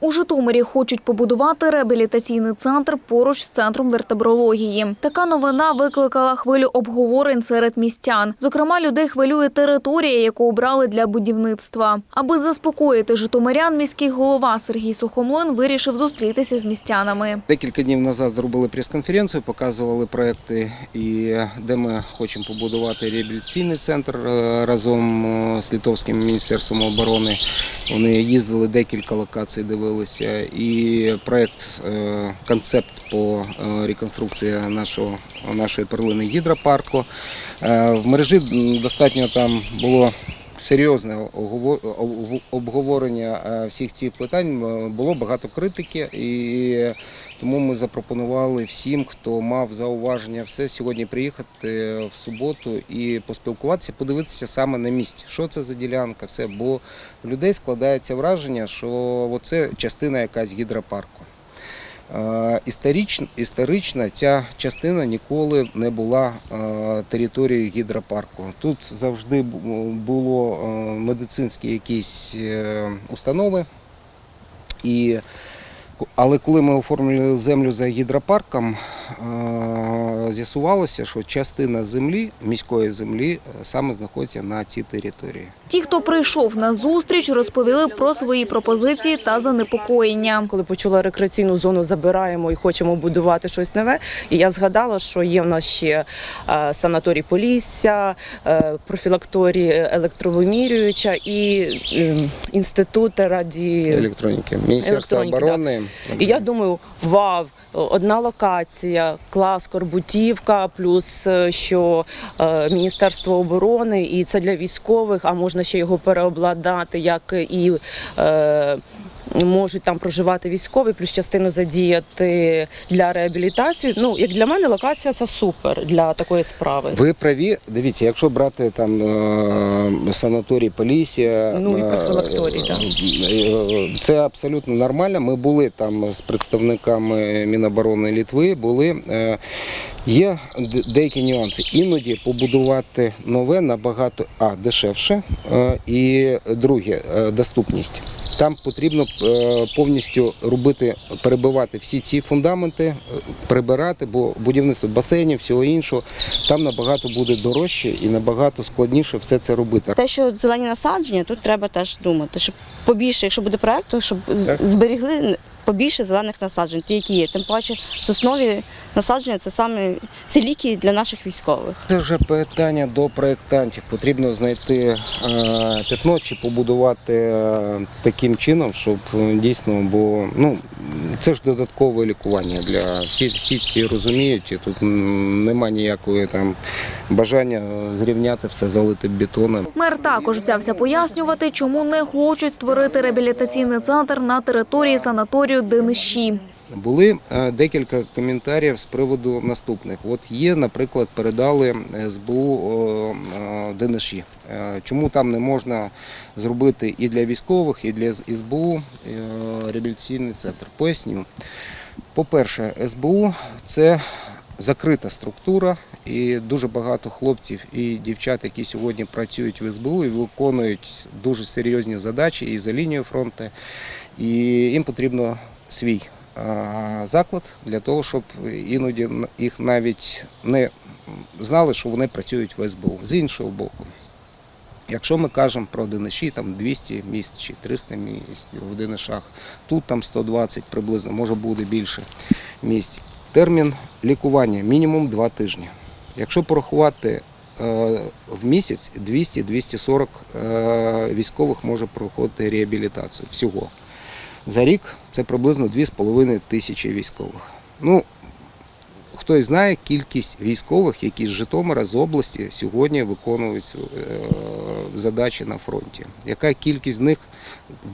У Житомирі хочуть побудувати реабілітаційний центр поруч з центром вертебрології. Така новина викликала хвилю обговорень серед містян. Зокрема, людей хвилює територія, яку обрали для будівництва. Аби заспокоїти житомирян, міський голова Сергій Сухомлин вирішив зустрітися з містянами. Декілька днів назад зробили прес-конференцію, показували проекти, і де ми хочемо побудувати реабілітаційний центр е, разом е, з Литовським міністерством оборони. Вони їздили декілька локацій, дивилися. І проект, е, концепт по е, реконструкції нашого, нашої перлини гідропарку. Е, В мережі достатньо там було серйозне обговорення е, всіх цих питань. Е, Було багато критики, і тому ми запропонували всім, хто мав зауваження, все сьогодні приїхати в суботу і поспілкуватися, подивитися саме на місці, що це за ділянка, все. Бо в людей складається враження, що це частина якась гідропарку. Е, Історично, історично ця частина ніколи не була е, територією гідропарку. Тут завжди бу- було е, медицинські якісь установи. І, але коли ми оформлювали землю за гідропарком, з'ясувалося, що частина землі, міської землі, саме знаходиться на цій території. Ті, хто прийшов на зустріч, розповіли про свої пропозиції та занепокоєння. Коли почула рекреаційну зону, забираємо і хочемо будувати щось нове. І я згадала, що є в нас ще санаторій Полісся, е, профілакторій електровимірююча і інститут раді Електроніки. Електроніки, оборони. І я думаю, вау, одна локація, клас, Корбутівка, плюс е, що е, Міністерство оборони, і це для військових, а можна ще його переобладнати, як і е, можуть там проживати військові, плюс частину задіяти для реабілітації. Ну, як для мене, локація це супер для такої справи. Ви праві, дивіться, якщо брати там е, санаторій Полісся, Ну, і е, профілакторій, да. е, це абсолютно нормально. Ми були там з представниками Міноборони Літви, були. е, Є деякі нюанси. Іноді побудувати нове набагато а, дешевше, е, і друге е, доступність. Там потрібно е, повністю робити, перебивати всі ці фундаменти, прибирати, бо будівництво басейнів, всього іншого, там набагато буде дорожче і набагато складніше все це робити. Те, що зелені насадження, тут треба теж думати, щоб побільше, якщо буде проект, то щоб Так. зберігли побільше зелених насаджень, ті, які є. Тим паче соснові насадження це саме це ліки для наших військових. Це вже питання до проєктантів. Потрібно знайти е, пятно чи побудувати е, таким чином, щоб е, дійсно, бо ну це ж додаткове лікування для всі, всі ці розуміють, і тут м, нема ніякої там бажання зрівняти все, залити бетоном. Мер також взявся пояснювати, чому не хочуть створити реабілітаційний центр на території санаторію Дениші. Були е, декілька коментарів з приводу наступних. От є, наприклад, передали СБУ е, ДНШ. Е, Чому там не можна зробити і для військових, і для СБУ реабілітаційний центр? Поясню. По-перше, СБУ це закрита структура, і дуже багато хлопців і дівчат, які сьогодні працюють в СБУ і виконують дуже серйозні задачі і за лінією фронту, і їм потрібно свій заклад для того, щоб іноді їх навіть не знали, що вони працюють в СБУ. З іншого боку, якщо ми кажемо про ДНШі, там 200 місць чи 300 місць в ДНШах, тут там 120 приблизно, може буде більше місць. Термін лікування мінімум 2 тижні. Якщо порахувати е, в місяць 200-240 е, військових може проходити реабілітацію всього. За рік це приблизно 2,5 тисячі військових. Ну, хтось знає кількість військових, які з Житомира, з області сьогодні виконують е, задачі на фронті. Яка кількість з них,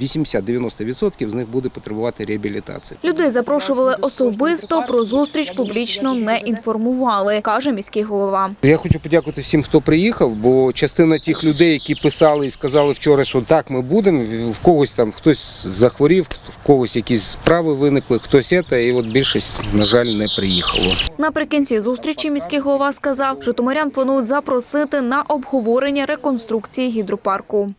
80-90% з них буде потребувати реабілітації. Людей запрошували особисто, про зустріч публічно не інформували, каже міський голова. Я хочу подякувати всім, хто приїхав, бо частина тих людей, які писали і сказали вчора, що так ми будемо, в когось там хтось захворів, в когось якісь справи виникли, хтось це, і от більшість, на жаль, не приїхало. Наприкінці зустрічі міський голова сказав, житомирян планують запросити на обговорення реконструкції гідропарку.